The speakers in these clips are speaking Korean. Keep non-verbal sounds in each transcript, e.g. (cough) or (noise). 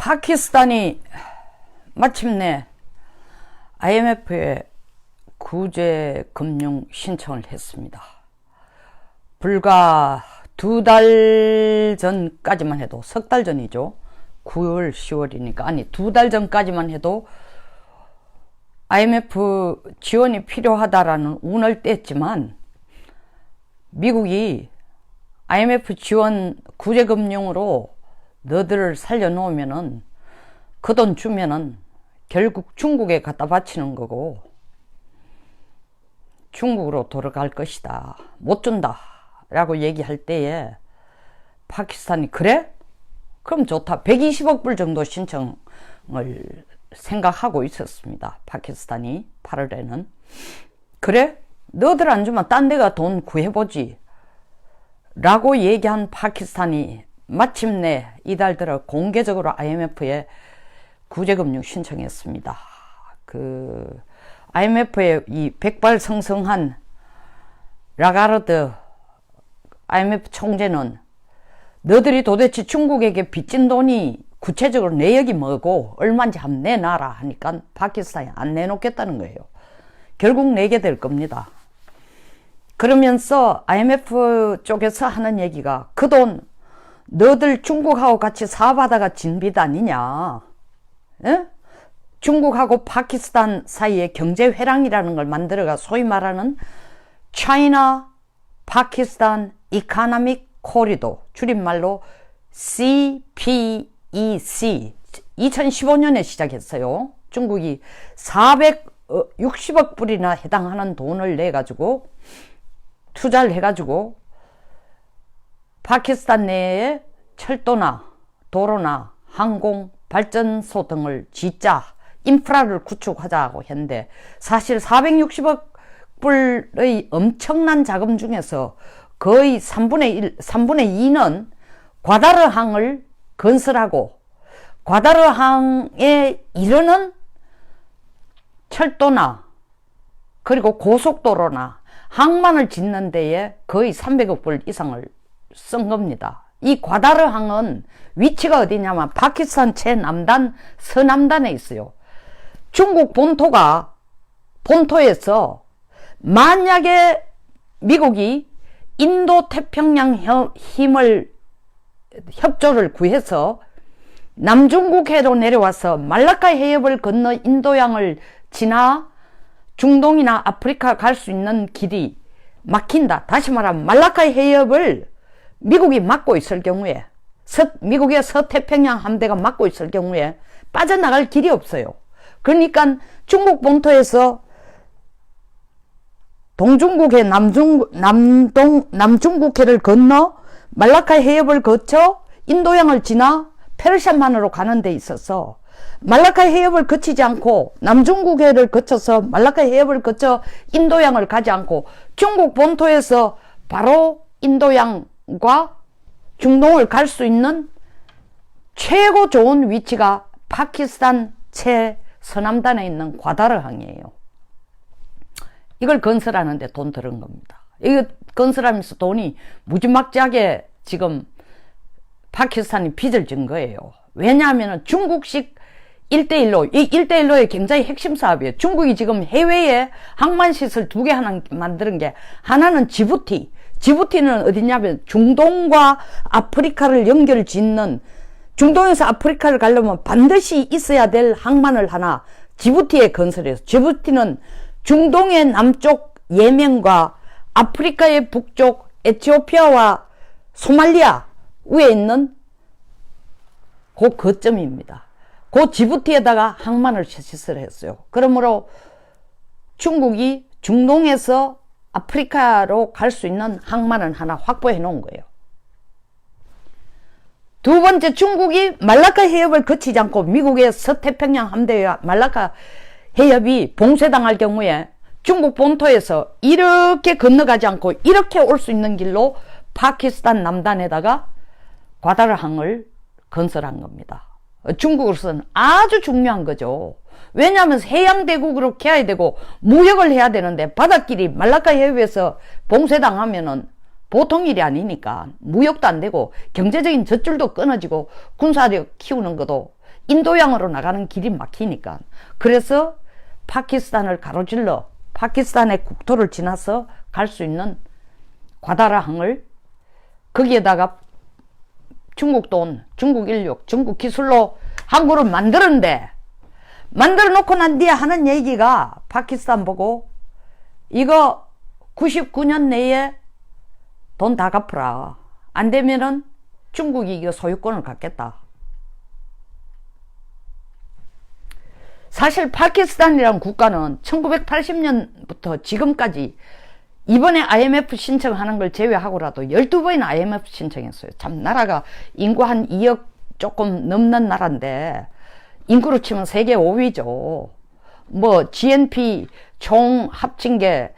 파키스탄이 마침내 IMF에 구제 금융 신청을 했습니다. 불과 두 달 전까지만 해도 석 달 전이죠. 9월, 10월이니까 아니 두 달 전까지만 해도 IMF 지원이 필요하다라는 운을 뗐지만 미국이 IMF 지원 구제금융으로 너들을 살려놓으면은 그 돈 주면은 결국 중국에 갖다 바치는 거고 중국으로 돌아갈 것이다. 못 준다. 라고 얘기할 때에 파키스탄이 그래? 그럼 좋다. 120억 불 정도 신청을 생각하고 있었습니다. 파키스탄이 8월에는. 그래? 너들 안 주면 딴 데가 돈 구해보지. 라고 얘기한 파키스탄이 마침내 이달 들어 공개적으로 IMF에 구제금융 신청했습니다. 그 IMF의 이 백발성성한 라가르드 IMF 총재는 너들이 도대체 중국에게 빚진 돈이 구체적으로 내역이 뭐고 얼마인지 한번 내놔라 하니까 파키스탄이 안 내놓겠다는 거예요. 결국 내게 될 겁니다. 그러면서 IMF 쪽에서 하는 얘기가 그 돈 너들 중국하고 같이 사업하다가 진빚 아니냐. 에? 중국하고 파키스탄 사이에 경제 회랑이라는 걸 만들어가 소위 말하는 China Pakistan Economic Corridor 줄임말로 CPEC 2015년에 시작했어요. 중국이 460억 불이나 해당하는 돈을 내 가지고 투자를 해 가지고 파키스탄 내에 철도나 도로나 항공 발전소 등을 짓자 인프라를 구축하자고 했는데 사실 460억 불의 엄청난 자금 중에서 거의 3분의 1, 3분의 2는 과다르항을 건설하고 과다르항에 이르는 철도나 그리고 고속도로나 항만을 짓는 데에 거의 300억 불 이상을 쓴 겁니다. 이 과다르항은 위치가 어디냐면 파키스탄 최남단 서남단에 있어요. 중국 본토가 본토에서 만약에 미국이 인도 태평양 힘을 협조를 구해서 남중국 해로 내려와서 말라카 해협을 건너 인도양을 지나 중동이나 아프리카 갈 수 있는 길이 막힌다. 다시 말하면 말라카 해협을 미국이 막고 있을 경우에 서, 미국의 서태평양 함대가 막고 있을 경우에 빠져나갈 길이 없어요. 그러니까 중국 본토에서 동중국해 남중 남동 남중국해를 건너 말라카 해협을 거쳐 인도양을 지나 페르시아만으로 가는 데 있어서 말라카 해협을 거치지 않고 남중국해를 거쳐서 말라카 해협을 거쳐 인도양을 가지 않고 중국 본토에서 바로 인도양 과 중동을 갈 수 있는 최고 좋은 위치가 파키스탄 최 서남단에 있는 과다르항이에요. 이걸 건설하는데 돈 들은 겁니다. 이거 건설하면서 돈이 무지막지하게 지금 파키스탄이 빚을 진 거예요. 왜냐하면 중국식 1대1로, 이 1대1로의 굉장히 핵심 사업이에요. 중국이 지금 해외에 항만시설 두 개 하나 만드는 게, 하나는 지부티. 지부티는 어디냐면 중동과 아프리카를 연결 짓는 중동에서 아프리카를 가려면 반드시 있어야 될 항만을 하나 지부티에 건설해서 지부티는 중동의 남쪽 예멘과 아프리카의 북쪽 에티오피아와 소말리아 위에 있는 그 거점입니다. 그 지부티에다가 항만을 시설했어요. 그러므로 중국이 중동에서 아프리카로 갈 수 있는 항만을 하나 확보해 놓은 거예요. 두 번째 중국이 말라카 해협을 거치지 않고 미국의 서태평양 함대와 말라카 해협이 봉쇄당할 경우에 중국 본토에서 이렇게 건너가지 않고 이렇게 올 수 있는 길로 파키스탄 남단에다가 과다르항을 건설한 겁니다. 중국으로서는 아주 중요한 거죠. 왜냐하면 해양대국으로 해야 되고 무역을 해야 되는데 바닷길이 말라카 해협에서 봉쇄당하면은 보통 일이 아니니까 무역도 안 되고 경제적인 젖줄도 끊어지고 군사력 키우는 것도 인도양으로 나가는 길이 막히니까. 그래서 파키스탄을 가로질러 파키스탄의 국토를 지나서 갈 수 있는 과다라항을 거기에다가 중국 돈, 중국 인력, 중국 기술로 항구를 만들었는데 만들어 놓고 난 뒤에 하는 얘기가 파키스탄 보고 이거 99년 내에 돈 다 갚으라. 안 되면은 중국이 이거 소유권을 갖겠다. 사실 파키스탄이란 국가는 1980년부터 지금까지 이번에 IMF 신청하는 걸 제외하고라도 12번이나 IMF 신청했어요. 참 나라가 인구 한 2억 조금 넘는 나라인데 인구로 치면 세계 5위죠. 뭐 GNP 총 합친 게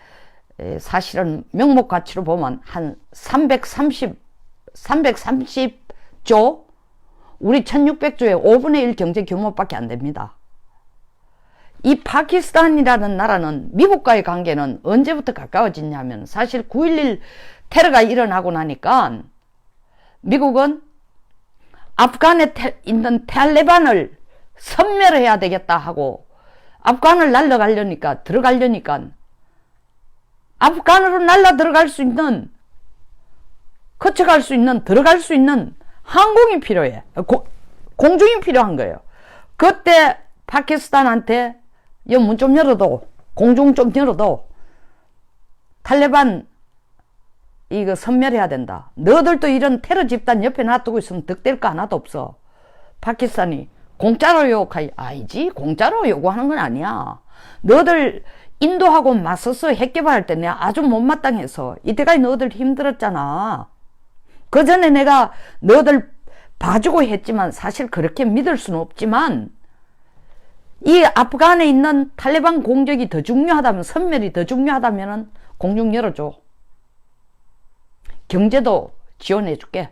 사실은 명목 가치로 보면 한 330, 330조? 우리 1600조의 5분의 1 경제 규모밖에 안 됩니다. 이 파키스탄이라는 나라는 미국과의 관계는 언제부터 가까워졌냐면 사실 9.11 테러가 일어나고 나니까 미국은 아프간에 있는 탈레반을 섬멸해야 되겠다 하고 아프간을 날라가려니까 들어가려니까 아프간으로 날라 들어갈 수 있는 거쳐갈 수 있는 들어갈 수 있는 항공이 필요해. 고, 공중이 필요한 거예요. 그때 파키스탄한테 문 좀 열어도 공중 좀 열어도 탈레반 이거 섬멸해야 된다. 너들도 이런 테러 집단 옆에 놔두고 있으면 득될 거 하나도 없어. 파키스탄이 공짜로 요구하지 아니지. 공짜로 요구하는 건 아니야. 너들 인도하고 맞서서 핵 개발할 때 내가 아주 못마땅해서 이때까지 너들 힘들었잖아. 그 전에 내가 너들 봐주고 했지만 사실 그렇게 믿을 수는 없지만 이 아프간에 있는 탈레반 공격이 더 중요하다면 선멸이 더 중요하다면 공중 열어줘. 경제도 지원해 줄게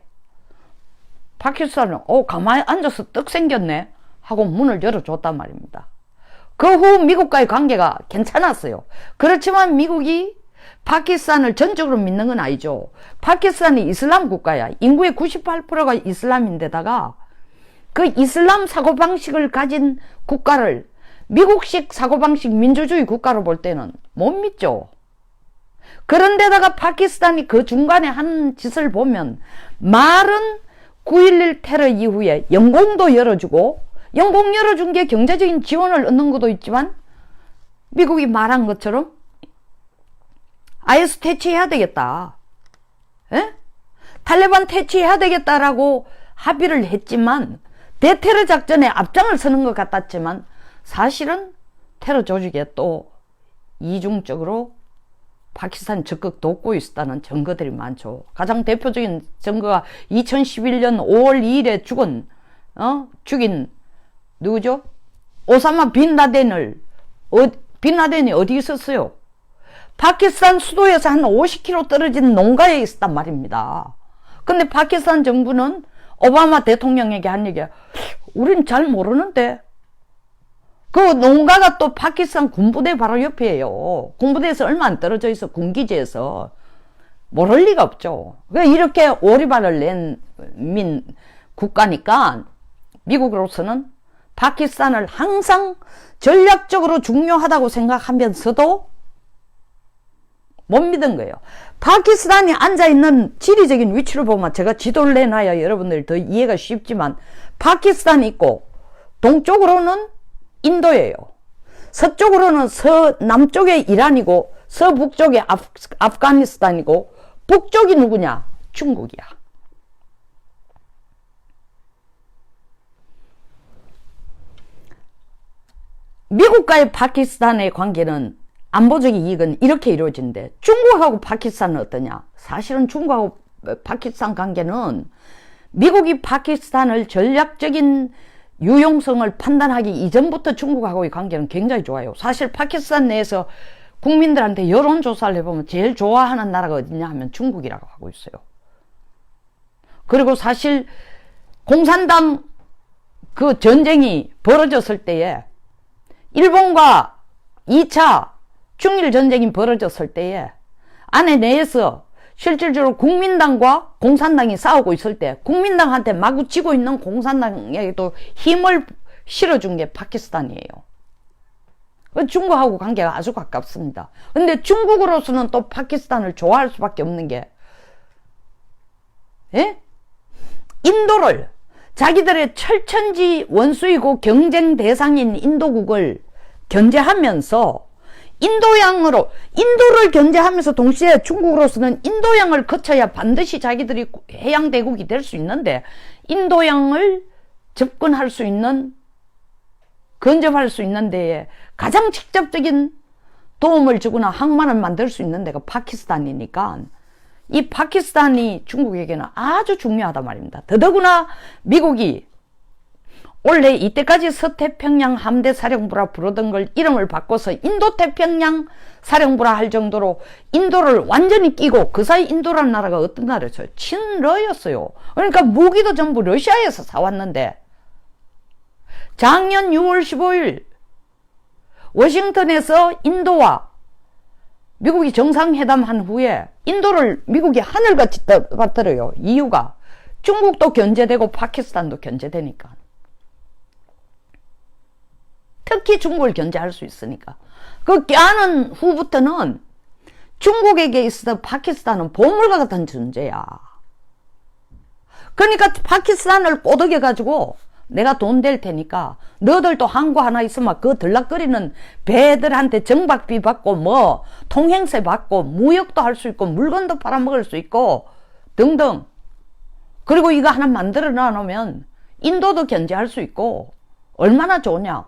파키스탄은 어 가만히 앉아서 떡 생겼네 하고 문을 열어줬단 말입니다. 그 후 미국과의 관계가 괜찮았어요. 그렇지만 미국이 파키스탄을 전적으로 믿는 건 아니죠. 파키스탄이 이슬람 국가야. 인구의 98%가 이슬람인데다가 그 이슬람 사고방식을 가진 국가를 미국식 사고방식 민주주의 국가로 볼 때는 못 믿죠. 그런데다가 파키스탄이 그 중간에 한 짓을 보면 말은 9.11 테러 이후에 영공도 열어주고 영공 열어준 게 경제적인 지원을 얻는 것도 있지만 미국이 말한 것처럼 IS 퇴치해야 되겠다. 에? 탈레반 퇴치해야 되겠다라고 합의를 했지만 대테러 작전에 앞장을 서는 것 같았지만 사실은 테러 조직에 또 이중적으로 파키스탄 적극 돕고 있었다는 증거들이 많죠. 가장 대표적인 증거가 2011년 5월 2일에 죽은 어? 죽인 누구죠? 오사마 빈 라덴을 어, 빈 라덴이 어디 있었어요? 파키스탄 수도에서 한 50km 떨어진 농가에 있었단 말입니다. 근데 파키스탄 정부는 오바마 대통령에게 한 얘기야. 우린 잘 모르는데. 그 농가가 또 파키스탄 군부대 바로 옆이에요. 군부대에서 얼마 안 떨어져 있어. 군기지에서. 모를 리가 없죠. 이렇게 오리발을 낸 민 국가니까 미국으로서는 파키스탄을 항상 전략적으로 중요하다고 생각하면서도 못 믿은 거예요. 파키스탄이 앉아있는 지리적인 위치를 보면 제가 지도를 내놔야 여러분들이 더 이해가 쉽지만 파키스탄이 있고 동쪽으로는 인도예요. 서쪽으로는 서 남쪽에 이란이고 서북쪽에 아프, 아프 가니스탄이고 북쪽이 누구냐? 중국이야. 미국과의 파키스탄의 관계는 안보적 이익은 이렇게 이루어진대. 중국하고 파키스탄은 어떠냐? 사실은 중국하고 파키스탄 관계는 미국이 파키스탄을 전략적인 유용성을 판단하기 이전부터 중국하고의 관계는 굉장히 좋아요. 사실 파키스탄 내에서 국민들한테 여론조사를 해보면 제일 좋아하는 나라가 어디냐 하면 중국이라고 하고 있어요. 그리고 사실 공산당 그 전쟁이 벌어졌을 때에 일본과 2차 중일 전쟁이 벌어졌을 때에 안에 내에서 실질적으로 국민당과 공산당이 싸우고 있을 때 국민당한테 마구 치고 있는 공산당에게도 힘을 실어준 게 파키스탄이에요. 그 중국하고 관계가 아주 가깝습니다. 근데 중국으로서는 또 파키스탄을 좋아할 수밖에 없는 게, 예? 인도를 자기들의 철천지 원수이고 경쟁 대상인 인도국을 견제하면서 인도양으로 인도를 견제하면서 동시에 중국으로서는 인도양을 거쳐야 반드시 자기들이 해양 대국이 될 수 있는데 인도양을 접근할 수 있는 근접할 수 있는 데에 가장 직접적인 도움을 주거나 항만을 만들 수 있는 데가 파키스탄이니까 이 파키스탄이 중국에게는 아주 중요하단 말입니다. 더더구나 미국이 원래 이때까지 서태평양 함대 사령부라 부르던 걸 이름을 바꿔서 인도태평양 사령부라 할 정도로 인도를 완전히 끼고 그 사이 인도라는 나라가 어떤 나라였어요? 친러였어요. 그러니까 무기도 전부 러시아에서 사왔는데 작년 6월 15일 워싱턴에서 인도와 미국이 정상회담한 후에 인도를 미국이 하늘같이 떠받들어요. 이유가 중국도 견제되고 파키스탄도 견제되니까. 특히 중국을 견제할 수 있으니까. 그 껴안은 후부터는 중국에게 있어서 파키스탄은 보물과 같은 존재야. 그러니까 파키스탄을 꼬드겨가지고 내가 돈 될 테니까 너들도 항구 하나 있으면 그 들락거리는 배들한테 정박비 받고 뭐 통행세 받고 무역도 할 수 있고 물건도 팔아먹을 수 있고 등등 그리고 이거 하나 만들어 놔놓으면 인도도 견제할 수 있고 얼마나 좋냐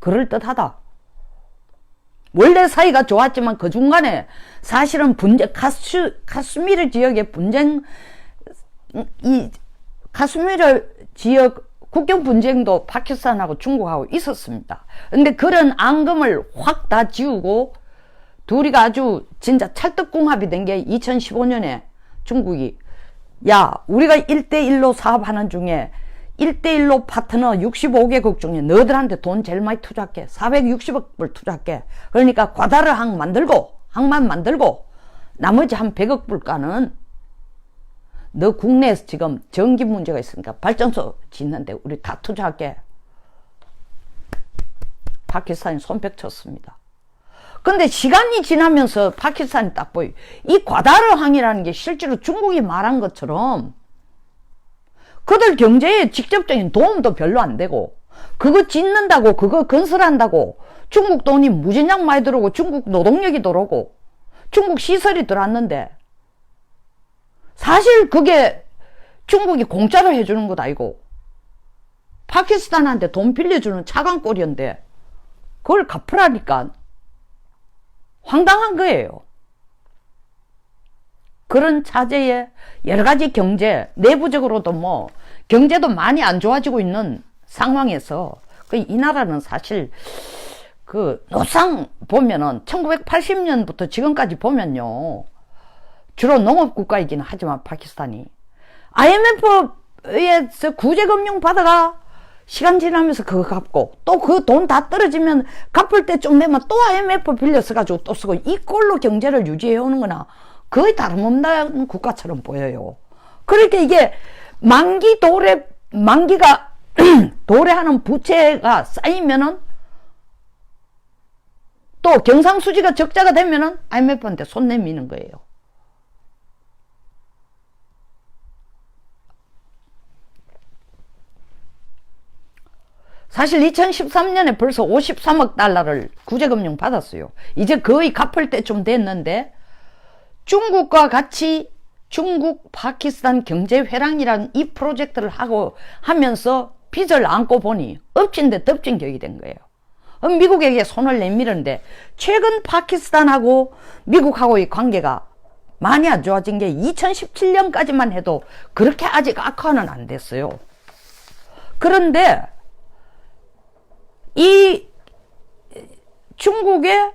그럴듯하다 원래 사이가 좋았지만 그 중간에 사실은 분쟁 카스, 카스미르 지역의 분쟁 이 카스미르 지역 국경 분쟁도 파키스탄하고 중국하고 있었습니다. 근데 그런 앙금을 확 다 지우고 둘이가 아주 진짜 찰떡궁합이 된 게 2015년에 중국이 야 우리가 1대1로 사업하는 중에 1대1로 파트너 65개국 중에 너들한테 돈 제일 많이 투자할게 460억 불 투자할게 그러니까 과다르 항 만들고 항만 만들고 나머지 한 100억 불가는 너 국내에서 지금 전기 문제가 있으니까 발전소 짓는데 우리 다 투자할게. 파키스탄이 손뼉 쳤습니다. 근데 시간이 지나면서 파키스탄이 딱 보여. 이 과다르 항이라는 게 실제로 중국이 말한 것처럼 그들 경제에 직접적인 도움도 별로 안 되고 그거 짓는다고 그거 건설한다고 중국 돈이 무진장 많이 들어오고 중국 노동력이 들어오고 중국 시설이 들어왔는데 사실 그게 중국이 공짜로 해주는 것 아니고 파키스탄한테 돈 빌려주는 차관꼴이었는데 그걸 갚으라니까 황당한 거예요. 그런 차제에 여러 가지 경제, 내부적으로도 뭐 경제도 많이 안 좋아지고 있는 상황에서 그 이 나라는 사실 그 노상 보면은 1980년부터 지금까지 보면요. 주로 농업 국가이기는 하지만 파키스탄이. IMF에서 구제금융 받아가 시간 지나면서 그거 갚고 또 그 돈 다 떨어지면 갚을 때 좀 되면 또 IMF 빌려서 가지고 또 쓰고 이 꼴로 경제를 유지해 오는 거나 거의 다름없는 국가처럼 보여요. 그러니까 이게 만기 도래 만기가 (clears throat) 도래하는 부채가 쌓이면은 또 경상수지가 적자가 되면은 IMF한테 손 내미는 거예요. 사실 2013년에 벌써 53억 달러를 구제금융 받았어요. 이제 거의 갚을 때 좀 됐는데 중국과 같이 중국 파키스탄 경제 회랑이라는 이 프로젝트를 하고 하면서 빚을 안고 보니 엎친 데 덮친 격이 된 거예요. 미국에게 손을 내밀었는데 최근 파키스탄하고 미국하고의 관계가 많이 안 좋아진 게 2017년까지만 해도 그렇게 아직 악화는 안 됐어요. 그런데 이 중국의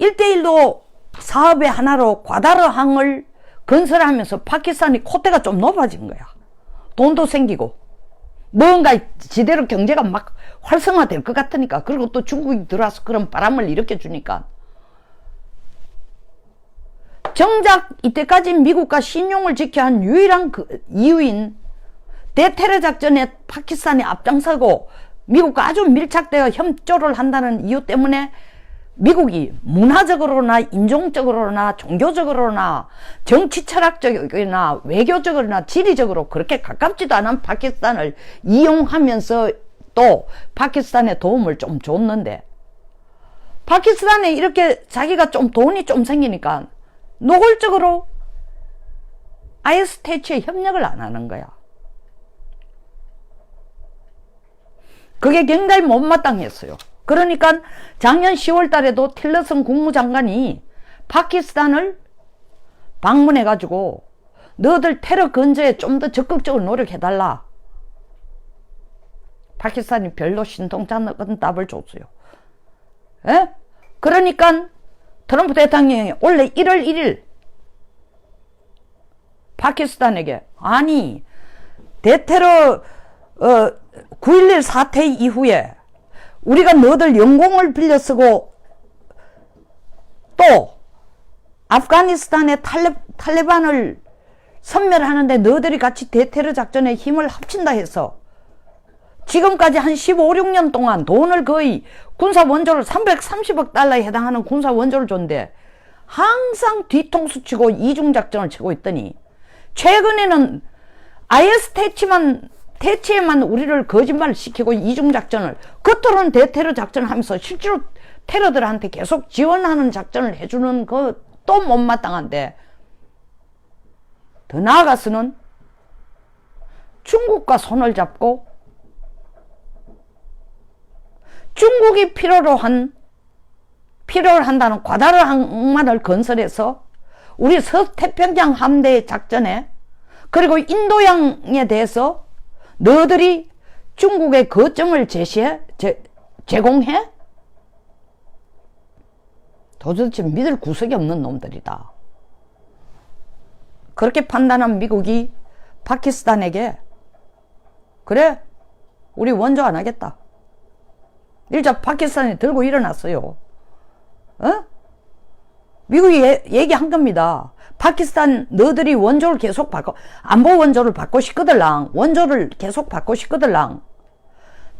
1대1로 사업의 하나로 과다르 항을 건설하면서 파키스탄이 콧대가 좀 높아진 거야. 돈도 생기고. 뭔가 지대로 경제가 막 활성화될 것 같으니까. 그리고 또 중국이 들어와서 그런 바람을 일으켜 주니까. 정작 이때까지 미국과 신용을 지켜야 한 유일한 그 이유인 대테러 작전에 파키스탄이 앞장서고 미국과 아주 밀착되어 협조를 한다는 이유 때문에 미국이 문화적으로나 인종적으로나 종교적으로나 정치 철학적이나 외교적으로나 지리적으로 그렇게 가깝지도 않은 파키스탄을 이용하면서 또 파키스탄에 도움을 좀 줬는데 파키스탄에 이렇게 자기가 좀 돈이 좀 생기니까 노골적으로 IS 퇴치에 협력을 안 하는 거야. 그게 굉장히 못마땅했어요. 그러니까 작년 10월 달에도 틸러슨 국무장관이 파키스탄을 방문해 가지고 너들 테러 근저에 좀 더 적극적으로 노력해달라. 파키스탄이 별로 신통치 않은 답을 줬어요. 에? 그러니까 트럼프 대통령이 원래 1월 1일 파키스탄에게 아니 대테러 어, 9.11 사태 이후에 우리가 너들 영공을 빌려 쓰고 또 아프가니스탄의 탈레, 탈레반을 섬멸하는데 너들이 같이 대테러 작전에 힘을 합친다 해서 지금까지 한 15, 16년 동안 돈을 거의 군사 원조를 330억 달러에 해당하는 군사 원조를 줬는데 항상 뒤통수 치고 이중 작전을 치고 있더니 최근에는 IS 퇴치만 퇴치에만 우리를 거짓말 시키고 이중작전을 겉으로는 대테러 작전을 하면서 실제로 테러들한테 계속 지원하는 작전을 해주는 그또 못마땅한데 더 나아가서는 중국과 손을 잡고 중국이 필요로 한 필요를 한다는 과다를 항만을 건설해서 우리 서태평양 함대 작전에 그리고 인도양에 대해서 너들이 중국의 거점을 제시해 제, 제공해 도대체 믿을 구석이 없는 놈들이다. 그렇게 판단한 미국이 파키스탄에게 그래 우리 원조 안 하겠다. 일자 파키스탄이 들고 일어났어요. 어? 미국이 예, 얘기한 겁니다. 파키스탄 너들이 원조를 계속 바꿔 안보 원조를 받고 싶거들랑 원조를 계속 받고 싶거들랑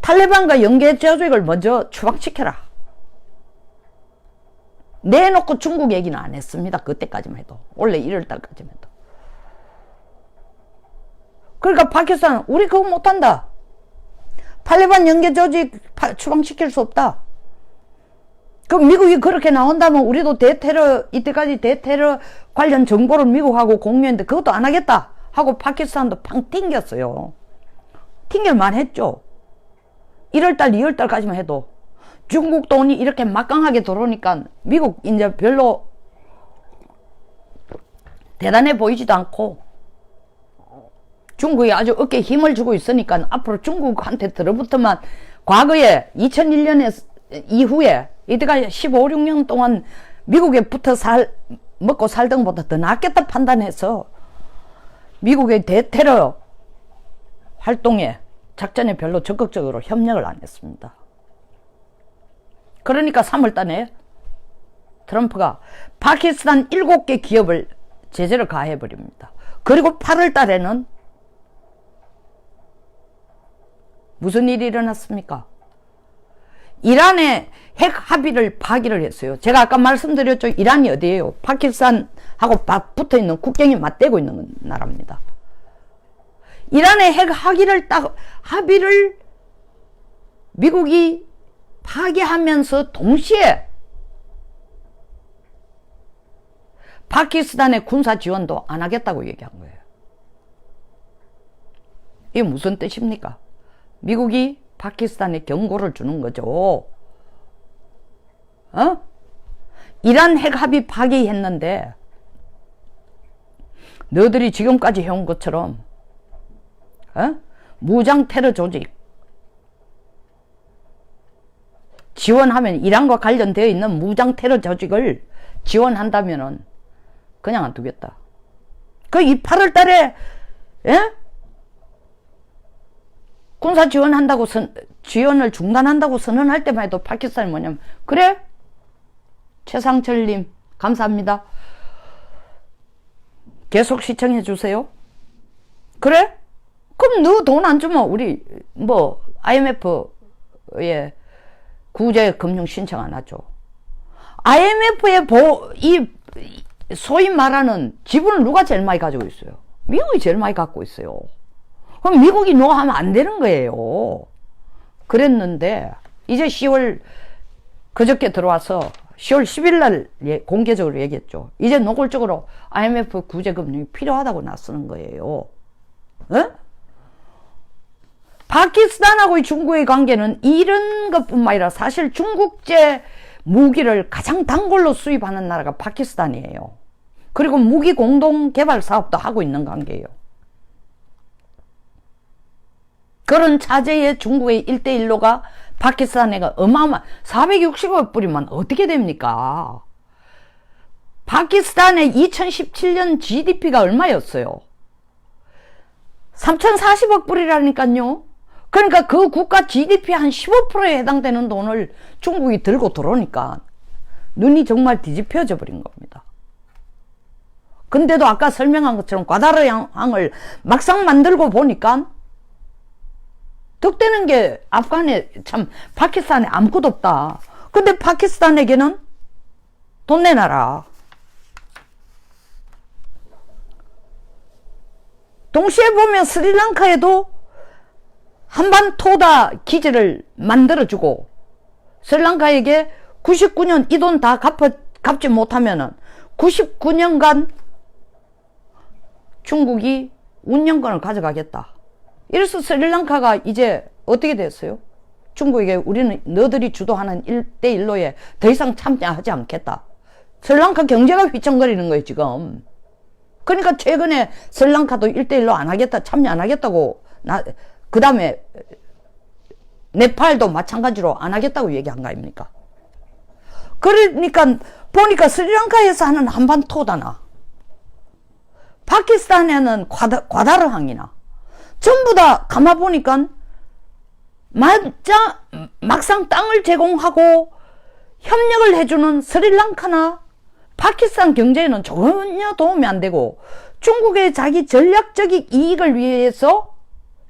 탈레반과 연계 조직을 먼저 추방시켜라. 내놓고 중국 얘기는 안 했습니다. 그때까지만 해도 원래 1월달까지만 해도. 그러니까 파키스탄 우리 그거 못한다. 탈레반 연계 조직 추방시킬 수 없다. 그럼 미국이 그렇게 나온다면 우리도 대테러 이때까지 대테러 관련 정보를 미국하고 공유했는데 그것도 안 하겠다 하고 파키스탄도 팡 튕겼어요. 튕길만 했죠. 1월달 2월달까지만 해도 중국 돈이 이렇게 막강하게 들어오니까 미국 이제 별로 대단해 보이지도 않고 중국이 아주 어깨에 힘을 주고 있으니까 앞으로 중국한테 들어붙으면 과거에 2001년에 이후에 이때가 15, 16년 동안 미국에 붙어 살 먹고 살던 것보다 더 낫겠다 판단해서 미국의 대테러 활동에 작전에 별로 적극적으로 협력을 안 했습니다. 그러니까 3월달에 트럼프가 파키스탄 7개 기업을 제재를 가해버립니다. 그리고 8월달에는 무슨 일이 일어났습니까? 이란의 핵 합의를 파기를 했어요. 제가 아까 말씀드렸죠. 이란이 어디예요? 파키스탄하고 붙어 있는 국경이 맞대고 있는 나라입니다. 이란의 핵 합의를 딱 합의를 미국이 파기하면서 동시에 파키스탄의 군사 지원도 안 하겠다고 얘기한 거예요. 이게 무슨 뜻입니까? 미국이 파키스탄에 경고를 주는 거죠. 어? 이란 핵 합의 파기했는데 너들이 지금까지 해온 것처럼 어? 무장 테러 조직 지원하면 이란과 관련되어 있는 무장 테러 조직을 지원한다면은 그냥 안 두겠다. 그 이 8월 달에 예? 군사 지원한다고 선, 지원을 중단한다고 선언할 때만 해도 파키스탄이 뭐냐면 그래 최상철님 감사합니다. 계속 시청해 주세요. 그래? 그럼 너 돈 안 주면 우리 뭐 IMF IMF에 구제 금융 신청 안 하죠. IMF에 보, 이, 소위 말하는 지분을 누가 제일 많이 가지고 있어요? 미국이 제일 많이 갖고 있어요. 그럼 미국이 노하면 안 되는 거예요. 그랬는데, 이제 10월, 그저께 들어와서 10월 10일 날 예, 공개적으로 얘기했죠. 이제 노골적으로 IMF 구제금융이 필요하다고 나서는 거예요. 어? 파키스탄하고 중국의 관계는 이런 것뿐만 아니라 사실 중국제 무기를 가장 단골로 수입하는 나라가 파키스탄이에요. 그리고 무기 공동 개발 사업도 하고 있는 관계예요. 그런 차제에 중국의 1대1로가 파키스탄에가 어마어마 460억 뿌리면 어떻게 됩니까? 파키스탄의 2017년 GDP가 얼마였어요? 3040억 불이라니까요. 그러니까 그 국가 GDP 한 15%에 해당되는 돈을 중국이 들고 들어오니까 눈이 정말 뒤집혀져 버린 겁니다. 근데도 아까 설명한 것처럼 과다르항을 막상 만들고 보니까 득되는 게 아프간에 참 파키스탄에 아무것도 없다. 근데 파키스탄에게는 돈 내놔라. 동시에 보면 스리랑카에도 한반토다 기지를 만들어주고 스리랑카에게 99년 이 돈 다 갚지 못하면 은 99년간 중국이 운영권을 가져가겠다. 이래서 스리랑카가 이제 어떻게 됐어요? 중국에게 우리는 너들이 주도하는 1대1로에 더 이상 참여하지 않겠다. 스리랑카 경제가 휘청거리는 거예요, 지금. 그러니까 최근에 스리랑카도 1대1로 안 하겠다, 참여 안 하겠다고, 나, 그 다음에 네팔도 마찬가지로 안 하겠다고 얘기한 거 아닙니까? 그러니까 보니까 스리랑카에서 하는 한반토다나 파키스탄에는 과다, 과다르항이나 전부 다 가만 보니까 맞자 막상 땅을 제공하고 협력을 해주는 스리랑카나 파키스탄 경제에는 전혀 도움이 안 되고 중국의 자기 전략적인 이익을 위해서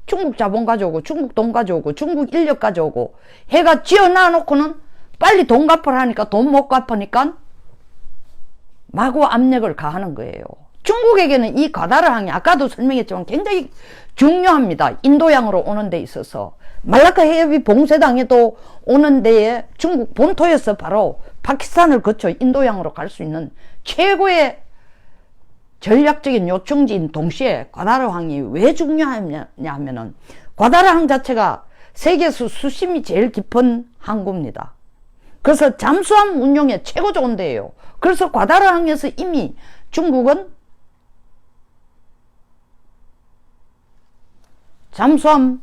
중국 자본 가져오고 중국 돈 가져오고 중국 인력 가져오고 해가 지어놔 놓고는 빨리 돈 갚으라니까 돈 못 갚으니까 마구 압력을 가하는 거예요. 중국에게는 이 과다르항이 아까도 설명했지만 굉장히 중요합니다. 인도양으로 오는 데 있어서. 말라카 해협이 봉쇄당해도 오는 데에 중국 본토에서 바로 파키스탄을 거쳐 인도양으로 갈 수 있는 최고의 전략적인 요청지인 동시에 과다르항이 왜 중요하냐 하면은 과다르항 자체가 세계에서 수심이 제일 깊은 항구입니다. 그래서 잠수함 운용에 최고 좋은 데예요. 그래서 과다르항에서 이미 중국은 잠수함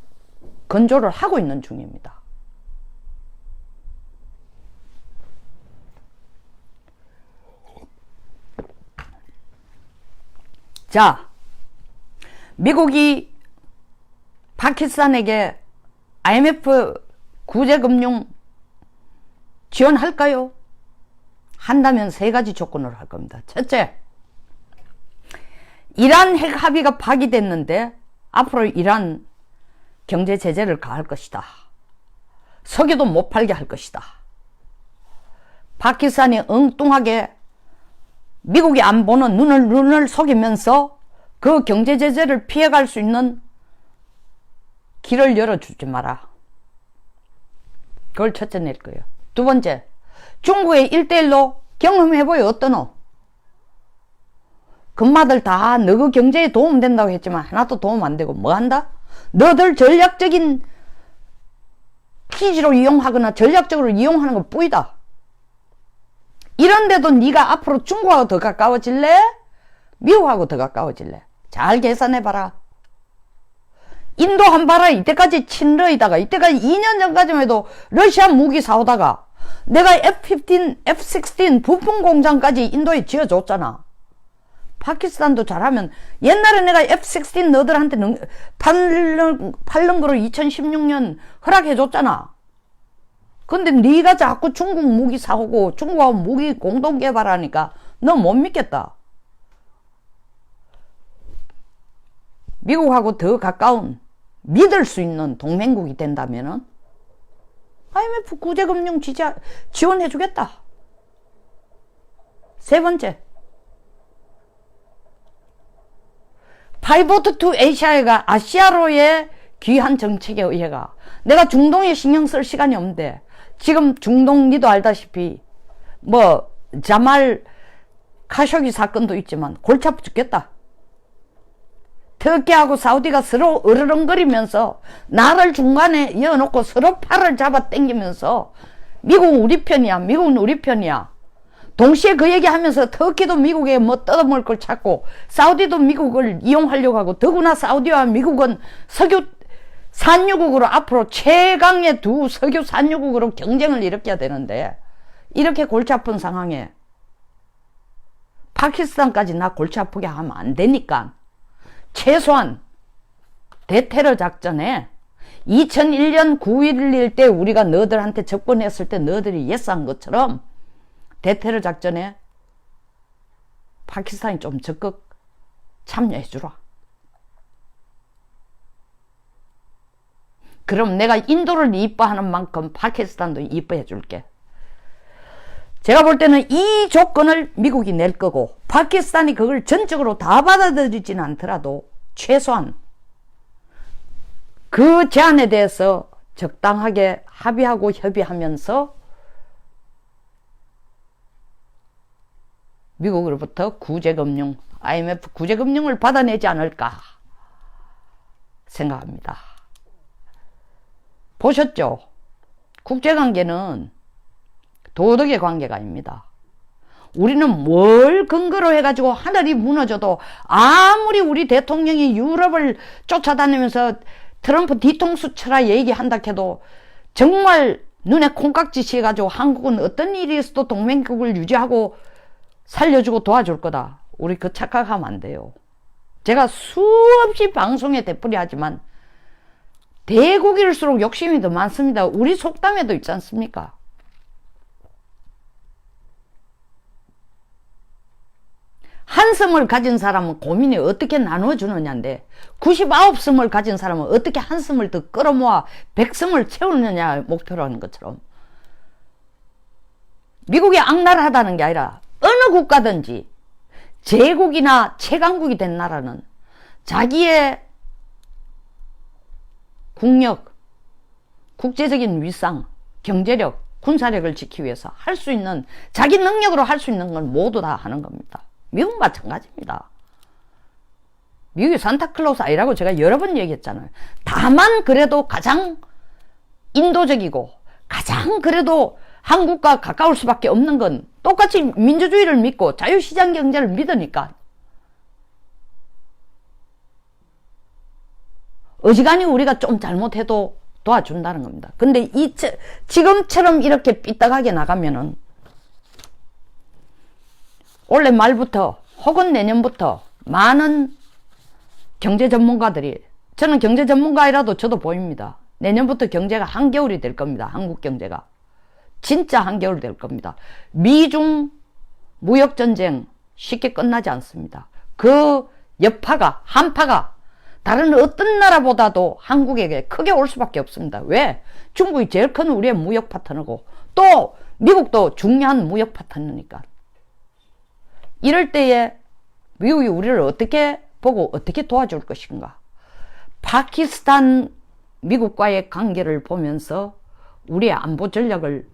건조를 하고 있는 중입니다. 자, 미국이 파키스탄에게 IMF 구제금융 지원할까요? 한다면 세 가지 조건으로 할 겁니다. 첫째, 이란 핵 합의가 파기됐는데 앞으로 이란 경제 제재를 가할 것이다. 석유도 못 팔게 할 것이다. 파키스탄이 엉뚱하게 미국이 안 보는 눈을 눈을 속이면서 그 경제 제재를 피해갈 수 있는 길을 열어주지 마라. 그걸 첫째 낼 거예요. 두 번째, 중국의 일대일로 경험해보여 어떠노? 금마들 다 너그 경제에 도움 된다고 했지만 하나도 도움 안 되고 뭐 한다? 너들 전략적인 기지로 이용하거나 전략적으로 이용하는 것 뿌이다. 이런데도 네가 앞으로 중국하고 더 가까워질래? 미국하고 더 가까워질래? 잘 계산해봐라. 인도 한 봐라. 이때까지 친러이다가 이때까지 2년 전까지만 해도 러시아 무기 사오다가 내가 F-15, F-16 부품 공장까지 인도에 지어줬잖아. 파키스탄도 잘하면 옛날에 내가 F-16 너들한테 팔는, 팔는 거를 2016년 허락해줬잖아. 근데 네가 자꾸 중국 무기 사오고 중국하고 무기 공동 개발하니까 너 못 믿겠다. 미국하고 더 가까운 믿을 수 있는 동맹국이 된다면은 IMF 구제금융 지원해주겠다. 세 번째. 파이보트 투 에이시아가 아시아로의 귀한 정책에 의해가 내가 중동에 신경 쓸 시간이 없는데 지금 중동 니도 알다시피 뭐 자말 카쇼기 사건도 있지만 골치 아프 죽겠다. 터키하고 사우디가 서로 으르렁거리면서 나를 중간에 이어놓고 서로 팔을 잡아 당기면서 미국은 우리 편이야. 미국은 우리 편이야. 동시에 그 얘기하면서 터키도 미국에 뭐 뜯어먹을 걸 찾고 사우디도 미국을 이용하려고 하고 더구나 사우디와 미국은 석유 산유국으로 앞으로 최강의 두 석유 산유국으로 경쟁을 일으켜야 되는데 이렇게 골치 아픈 상황에 파키스탄까지 나 골치 아프게 하면 안 되니까 최소한 대테러 작전에 2001년 9.11 때 우리가 너들한테 접근했을 때 너들이 예스한 것처럼 대테러 작전에 파키스탄이 좀 적극 참여해 주라. 그럼 내가 인도를 이뻐하는 만큼 파키스탄도 이뻐해 줄게. 제가 볼 때는 이 조건을 미국이 낼 거고 파키스탄이 그걸 전적으로 다 받아들이지는 않더라도 최소한 그 제안에 대해서 적당하게 합의하고 협의하면서 미국으로부터 구제금융, IMF 구제금융을 받아내지 않을까 생각합니다. 보셨죠? 국제관계는 도덕의 관계가 아닙니다. 우리는 뭘 근거로 해가지고 하늘이 무너져도 아무리 우리 대통령이 유럽을 쫓아다니면서 트럼프 뒤통수 쳐라 얘기한다 해도 정말 눈에 콩깍지 씌해가지고 한국은 어떤 일이 있어도 동맹국을 유지하고 살려주고 도와줄 거다. 우리 그 착각하면 안 돼요. 제가 수없이 방송에 되풀이 하지만 대국일수록 욕심이 더 많습니다. 우리 속담에도 있지 않습니까? 한섬을 가진 사람은 고민이 어떻게 나눠주느냐인데 99섬을 가진 사람은 어떻게 한섬을 더 끌어모아 100섬을 채우느냐 목표로 하는 것처럼 미국이 악랄하다는 게 아니라 어느 국가든지 제국이나 최강국이 된 나라는 자기의 국력, 국제적인 위상, 경제력, 군사력을 지키기 위해서 할 수 있는 자기 능력으로 할 수 있는 건 모두 다 하는 겁니다. 미국 마찬가지입니다. 미국이 산타클로스 아니라고 제가 여러 번 얘기했잖아요. 다만 그래도 가장 인도적이고 가장 그래도 한국과 가까울 수밖에 없는 건 똑같이 민주주의를 믿고 자유시장 경제를 믿으니까 어지간히 우리가 좀 잘못해도 도와준다는 겁니다. 근데 이, 지금처럼 이렇게 삐딱하게 나가면은 올해 말부터 혹은 내년부터 많은 경제 전문가들이 저는 경제 전문가이라도 저도 보입니다. 내년부터 경제가 한겨울이 될 겁니다. 한국 경제가. 진짜 한겨울 될 겁니다. 미중 무역전쟁 쉽게 끝나지 않습니다. 그 여파가, 한파가 다른 어떤 나라보다도 한국에게 크게 올 수밖에 없습니다. 왜? 중국이 제일 큰 우리의 무역 파트너고 또 미국도 중요한 무역 파트너니까. 이럴 때에 미국이 우리를 어떻게 보고 어떻게 도와줄 것인가. 파키스탄 미국과의 관계를 보면서 우리의 안보 전략을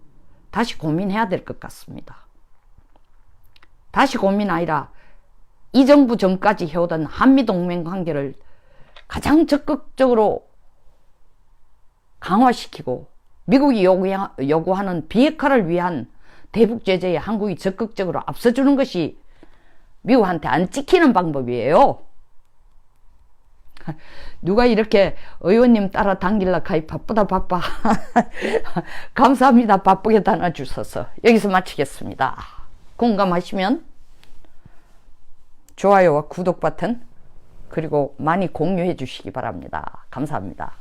다시 고민해야 될 것 같습니다. 다시 고민 아니라 이 정부 전까지 해오던 한미동맹 관계를 가장 적극적으로 강화시키고 미국이 요구하는 비핵화를 위한 대북 제재에 한국이 적극적으로 앞서주는 것이 미국한테 안 찍히는 방법이에요. (laughs) 누가 이렇게 의원님 따라 당길라 가입 바쁘다 바빠. (laughs) 감사합니다. 바쁘게 달아주셔서. 여기서 마치겠습니다. 공감하시면 좋아요와 구독 버튼 그리고 많이 공유해 주시기 바랍니다. 감사합니다.